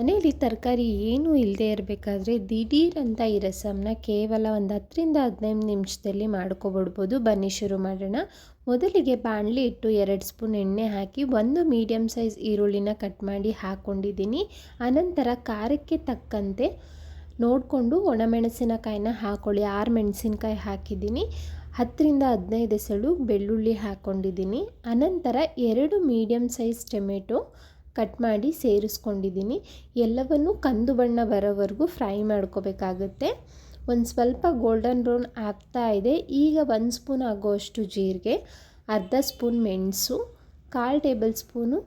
ಮನೇಲಿ ತರಕಾರಿ ಏನೂ ಇಲ್ಲದೆ ಇರಬೇಕಾದ್ರೆ ದಿಢೀರಂತ ಈ ರಸಮ್ನ ಕೇವಲ ಒಂದು ಹತ್ತರಿಂದ ಹದಿನೈದು ನಿಮಿಷದಲ್ಲಿ ಮಾಡ್ಕೊಬಿಡ್ಬೋದು. ಬನ್ನಿ ಶುರು ಮಾಡೋಣ. ಮೊದಲಿಗೆ ಬಾಣಲಿ ಇಟ್ಟು ಎರಡು ಸ್ಪೂನ್ ಎಣ್ಣೆ ಹಾಕಿ ಒಂದು ಮೀಡಿಯಮ್ ಸೈಜ್ ಈರುಳ್ಳಿನ ಕಟ್ ಮಾಡಿ ಹಾಕ್ಕೊಂಡಿದ್ದೀನಿ ಅನಂತರ ಖಾರಕ್ಕೆ ತಕ್ಕಂತೆ ನೋಡಿಕೊಂಡು ಒಣಮೆಣಸಿನಕಾಯಿನ ಹಾಕ್ಕೊಳ್ಳಿ ಆರು ಮೆಣಸಿನಕಾಯಿ ಹಾಕಿದ್ದೀನಿ. ಹತ್ತರಿಂದ ಹದಿನೈದು ಎಸಳು ಬೆಳ್ಳುಳ್ಳಿ ಹಾಕ್ಕೊಂಡಿದ್ದೀನಿ ಅನಂತರ ಎರಡು ಮೀಡಿಯಮ್ ಸೈಜ್ ಟೊಮೆಟೊ ಕಟ್ ಮಾಡಿ ಸೇರಿಸ್ಕೊಂಡಿದ್ದೀನಿ. ಎಲ್ಲವನ್ನು ಕಂದು ಬಣ್ಣ ಬರೋವರೆಗೂ ಫ್ರೈ ಮಾಡ್ಕೋಬೇಕಾಗುತ್ತೆ. ಒಂದು ಸ್ವಲ್ಪ ಗೋಲ್ಡನ್ ಬ್ರೌನ್ ಆಗ್ತಾ ಇದೆ. ಈಗ ಒಂದು ಸ್ಪೂನ್ ಆಗೋಷ್ಟು ಜೀರಿಗೆ, ಅರ್ಧ ಸ್ಪೂನ್ ಮೆಣಸು, ಕಾಲು ಟೇಬಲ್ ಸ್ಪೂನು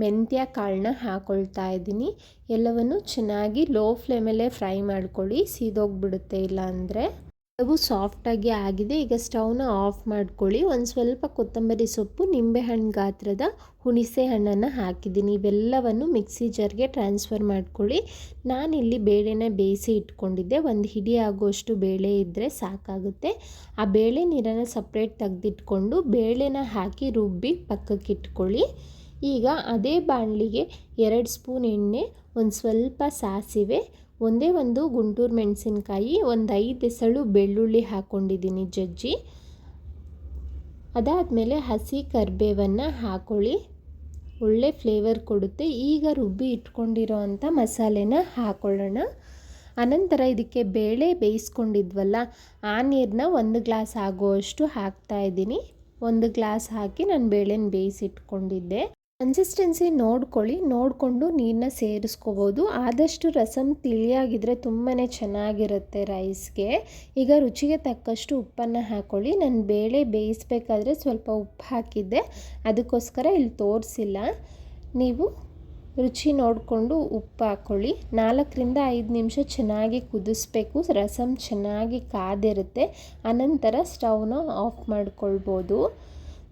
ಮೆಂತ್ಯ ಕಾಳನ್ನ ಹಾಕ್ಕೊಳ್ತಾ ಇದ್ದೀನಿ. ಎಲ್ಲವನ್ನು ಚೆನ್ನಾಗಿ ಲೋ ಫ್ಲೇಮಲ್ಲೇ ಫ್ರೈ ಮಾಡ್ಕೊಳ್ಳಿ. ಸೀದೋಗಿಬಿಡುತ್ತೆ ಇಲ್ಲ ಎಲ್ಲವೂ ಸಾಫ್ಟಾಗಿ ಆಗಿದೆ. ಈಗ ಸ್ಟವ್ನ ಆಫ್ ಮಾಡ್ಕೊಳ್ಳಿ. ಒಂದು ಸ್ವಲ್ಪ ಕೊತ್ತಂಬರಿ ಸೊಪ್ಪು ನಿಂಬೆಹಣ್ಣು ಗಾತ್ರದ ಹುಣಿಸೆ ಹಣ್ಣನ್ನು ಹಾಕಿದ್ದೀನಿ. ಇವೆಲ್ಲವನ್ನು ಮಿಕ್ಸಿ ಜಾರ್ಗೆ ಟ್ರಾನ್ಸ್ಫರ್ ಮಾಡ್ಕೊಳ್ಳಿ. ನಾನಿಲ್ಲಿ ಬೇಳೆನ ಬೇಯಿಸಿ ಇಟ್ಕೊಂಡಿದ್ದೆ. ಒಂದು ಹಿಡಿ ಆಗುವಷ್ಟು ಬೇಳೆ ಇದ್ದರೆ ಸಾಕಾಗುತ್ತೆ. ಆ ಬೇಳೆ ನೀರನ್ನು ಸಪ್ರೇಟ್ ತೆಗೆದಿಟ್ಕೊಂಡು ಬೇಳೆನ ಹಾಕಿ ರುಬ್ಬಿ ಪಕ್ಕಕ್ಕೆ ಇಟ್ಕೊಳ್ಳಿ ಈಗ ಅದೇ ಬಾಣಲಿಗೆ ಎರಡು ಸ್ಪೂನ್ ಎಣ್ಣೆ ಒಂದು ಸ್ವಲ್ಪ ಸಾಸಿವೆ, ಒಂದೇ ಒಂದು ಗುಂಟೂರು ಮೆಣಸಿನ್ಕಾಯಿ, ಒಂದು ಐದು ಎಸಳು ಬೆಳ್ಳುಳ್ಳಿ ಹಾಕ್ಕೊಂಡಿದ್ದೀನಿ ಜಜ್ಜಿ. ಅದಾದಮೇಲೆ ಹಸಿ ಕರಿಬೇವನ್ನು ಹಾಕ್ಕೊಳ್ಳಿ ಒಳ್ಳೆ ಫ್ಲೇವರ್ ಕೊಡುತ್ತೆ. ಈಗ ರುಬ್ಬಿ ಇಟ್ಕೊಂಡಿರೋ ಅಂಥ ಮಸಾಲೆನ ಹಾಕೊಳ್ಳೋಣ. ಅನಂತರ ಇದಕ್ಕೆ ಬೇಳೆ ಬೇಯಿಸ್ಕೊಂಡಿದ್ವಲ್ಲ, ಆ ನೀರನ್ನ ಒಂದು ಗ್ಲಾಸ್ ಆಗುವಷ್ಟು ಹಾಕ್ತಾಯಿದ್ದೀನಿ ಒಂದು ಗ್ಲಾಸ್ ಹಾಕಿ ನಾನು ಬೇಳೆನ ಬೇಯಿಸಿಟ್ಕೊಂಡಿದ್ದೆ. ಕನ್ಸಿಸ್ಟೆನ್ಸಿ ನೋಡ್ಕೊಳ್ಳಿ, ನೋಡಿಕೊಂಡು ನೀರನ್ನ ಸೇರಿಸ್ಕೋಬೋದು. ಆದಷ್ಟು ರಸಮ್ ತಿಳಿಯಾಗಿದ್ದರೆ ತುಂಬಾ ಚೆನ್ನಾಗಿರುತ್ತೆ ರೈಸ್ಗೆ. ಈಗ ರುಚಿಗೆ ತಕ್ಕಷ್ಟು ಉಪ್ಪನ್ನು ಹಾಕ್ಕೊಳ್ಳಿ ನಾನು ಬೇಳೆ ಬೇಯಿಸ್ಬೇಕಾದ್ರೆ ಸ್ವಲ್ಪ ಉಪ್ಪು ಹಾಕಿದ್ದೆ. ಅದಕ್ಕೋಸ್ಕರ ಇಲ್ಲಿ ತೋರಿಸಿಲ್ಲ. ನೀವು ರುಚಿ ನೋಡಿಕೊಂಡು ಉಪ್ಪು ಹಾಕ್ಕೊಳ್ಳಿ ನಾಲ್ಕರಿಂದ ಐದು ನಿಮಿಷ ಚೆನ್ನಾಗಿ ಕುದಿಸ್ಬೇಕು. ರಸಮ್ ಚೆನ್ನಾಗಿ ಕಾದಿರುತ್ತೆ. ಅನಂತರ ಸ್ಟವ್ನ ಆಫ್ ಮಾಡ್ಕೊಳ್ಬೋದು.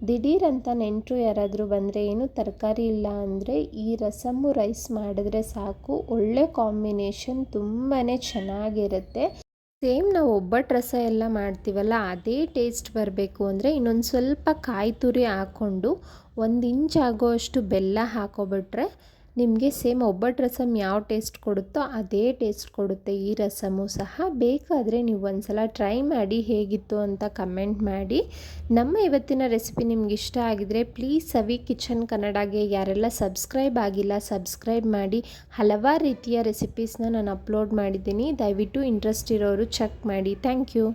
ದಿಢೀರಂತ ನೆಂಟರು ಯಾರಾದರೂ ಬಂದರೆ ಏನು ತರಕಾರಿ ಇಲ್ಲ ಅಂದರೆ ಈ ರಸಮ್ಮು ರೈಸ್ ಮಾಡಿದ್ರೆ ಸಾಕು. ಒಳ್ಳೆ ಕಾಂಬಿನೇಷನ್ ತುಂಬಾ ಚೆನ್ನಾಗಿರುತ್ತೆ. ಸೇಮ್ ನಾವು ಒಬ್ಬಟ್ಟು ರಸ ಎಲ್ಲ ಮಾಡ್ತೀವಲ್ಲ, ಅದೇ ಟೇಸ್ಟ್ ಬರಬೇಕು ಅಂದರೆ ಇನ್ನೊಂದು ಸ್ವಲ್ಪ ಕಾಯಿ ತುರಿ ಹಾಕ್ಕೊಂಡು ಒಂದು ಇಂಚ್ ಆಗೋಷ್ಟು ಬೆಲ್ಲ ಹಾಕೋಬಿಟ್ರೆ ನಿಮಗೆ ಸೇಮ್ ಒಬ್ಬಟ್ಟು ರಸಮ್ ಯಾವ ಟೇಸ್ಟ್ ಕೊಡುತ್ತೋ ಅದೇ ಟೇಸ್ಟ್ ಕೊಡುತ್ತೆ. ಈ ರಸಮು ಸಹ ಬೇಕಾದರೆ ನೀವು ಒಂದ್ಸಲ ಟ್ರೈ ಮಾಡಿ ಹೇಗಿತ್ತು ಅಂತ ಕಮೆಂಟ್ ಮಾಡಿ. ನಮ್ಮ ಇವತ್ತಿನ ರೆಸಿಪಿ ನಿಮ್ಗೆ ಇಷ್ಟ ಆಗಿದರೆ ಪ್ಲೀಸ್ ಸವಿ ಕಿಚನ್ ಕನ್ನಡಗೆ ಯಾರೆಲ್ಲ ಸಬ್ಸ್ಕ್ರೈಬ್ ಆಗಿಲ್ಲ ಸಬ್ಸ್ಕ್ರೈಬ್ ಮಾಡಿ. ಹಲವಾರು ರೀತಿಯ ರೆಸಿಪೀಸ್ನ ನಾನು ಅಪ್ಲೋಡ್ ಮಾಡಿದ್ದೀನಿ. ದಯವಿಟ್ಟು ಇಂಟ್ರೆಸ್ಟ್ ಇರೋರು ಚೆಕ್ ಮಾಡಿ. Thank you.